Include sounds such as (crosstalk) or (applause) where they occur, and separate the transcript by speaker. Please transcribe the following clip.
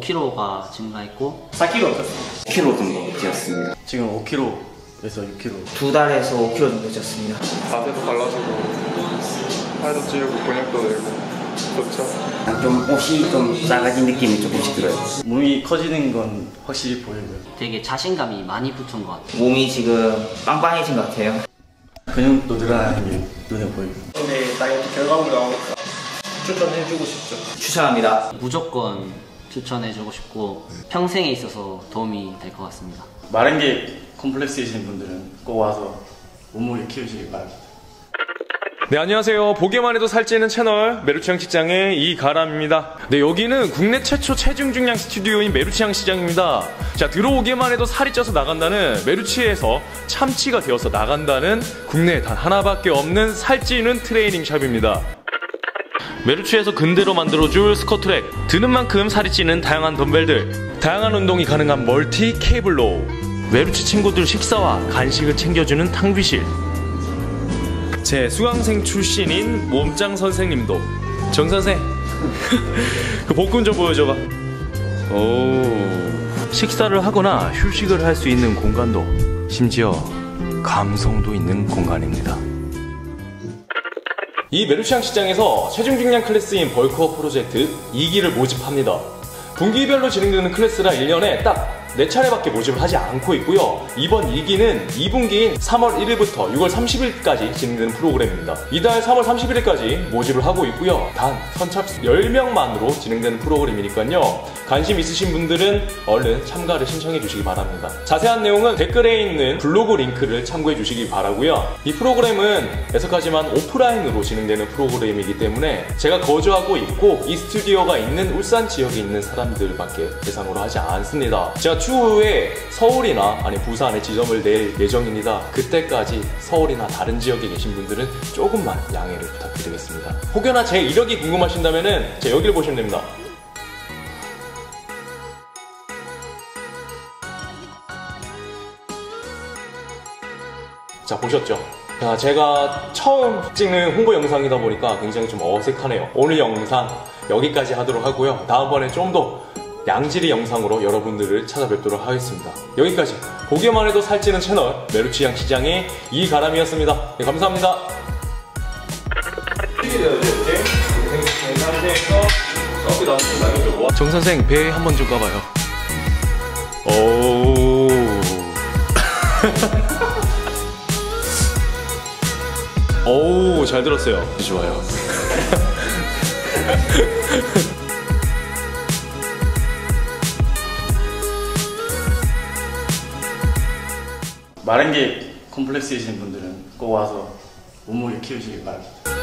Speaker 1: 5kg가 증가했고
Speaker 2: 4kg 어떻습니까?
Speaker 3: 10kg 정도 뛰었습니다.
Speaker 4: 지금 5kg에서 6kg.
Speaker 2: 두 달에서 5kg 정도 쪘습니다.
Speaker 5: 자세도 달라지고 살도 찌우고 근육도 늘고 좋죠.
Speaker 3: 좀 옷이 좀 작아진 느낌이 조금씩 들어요.
Speaker 4: 몸이 커지는 건 확실히 보이고요.
Speaker 1: 되게 자신감이 많이 붙은 것 같아요.
Speaker 2: 몸이 지금 빵빵해진 것 같아요.
Speaker 4: 근육도 늘어나는 게 눈에 보이고.
Speaker 6: 근데 다이어트 결과물 나오니까 추천해주고 싶죠.
Speaker 2: 추천합니다.
Speaker 1: 무조건 추천해주고 싶고 평생에 있어서 도움이 될 것 같습니다.
Speaker 4: 마른 게 컴플렉스이신 분들은 꼭 와서 몸무게 키우시길 바랍니다.
Speaker 7: 네, 안녕하세요. 보기만 해도 살찌는 채널 메루치양 시장의 이가람입니다. 네, 여기는 국내 최초 체중 중량 스튜디오인 메루치양 시장입니다. 자, 들어오기만 해도 살이 쪄서 나간다는 메루치에서 참치가 되어서 나간다는 국내에 단 하나밖에 없는 살찌는 트레이닝 샵입니다. 메루치에서 근대로 만들어줄 스쿼트랙, 드는 만큼 살이 찌는 다양한 덤벨들, 다양한 운동이 가능한 멀티 케이블로, 메루치 친구들 식사와 간식을 챙겨주는 탕비실, 제 수강생 출신인 몸짱 선생님도. 정 선생 (laughs) 그 복근 좀 보여줘봐. 오. 식사를 하거나 휴식을 할 수 있는 공간도 심지어 감성도 있는 공간입니다 이 메루시앙 시장에서 체중 중량 클래스인 벌크업 프로젝트 2기를 모집합니다. 분기별로 진행되는 클래스라 1년에 딱 4차례밖에 모집을 하지 않고 있고요. 이번 2기는 2분기인 3월 1일부터 6월 30일까지 진행되는 프로그램입니다. 이달 3월 31일까지 모집을 하고 있고요. 단 선착순 10명만으로 진행되는 프로그램이니까요. 관심 있으신 분들은 얼른 참가를 신청해 주시기 바랍니다. 자세한 내용은 댓글에 있는 블로그 링크를 참고해 주시기 바라고요. 이 프로그램은 애석하지만 오프라인으로 진행되는 프로그램이기 때문에 제가 거주하고 있고 이 스튜디오가 있는 울산 지역에 있는 사람들밖에 대상으로 하지 않습니다. 제가 추후에 서울이나 아니 부산에 지점을 낼 예정입니다. 그때까지 서울이나 다른 지역에 계신 분들은 조금만 양해를 부탁드리겠습니다. 혹여나 제 이력이 궁금하신다면은 제 여기를 보시면 됩니다. 자 보셨죠? 자, 제가 처음 찍는 홍보 영상이다 보니까 굉장히 좀 어색하네요. 오늘 영상 여기까지 하도록 하고요. 다음번에 좀더 양질의 영상으로 여러분들을 찾아뵙도록 하겠습니다. 여기까지 보기만 해도 살찌는 채널 메루치양 시장의 이가람이었습니다. 네, 감사합니다. 정 선생 배 한번 좀 까봐요. 오. (laughs) 오, 잘 들었어요. 좋아요. (laughs)
Speaker 4: 마른 게 컴플렉스이신 분들은 꼭 와서 몸무게 키우시길 바랍니다.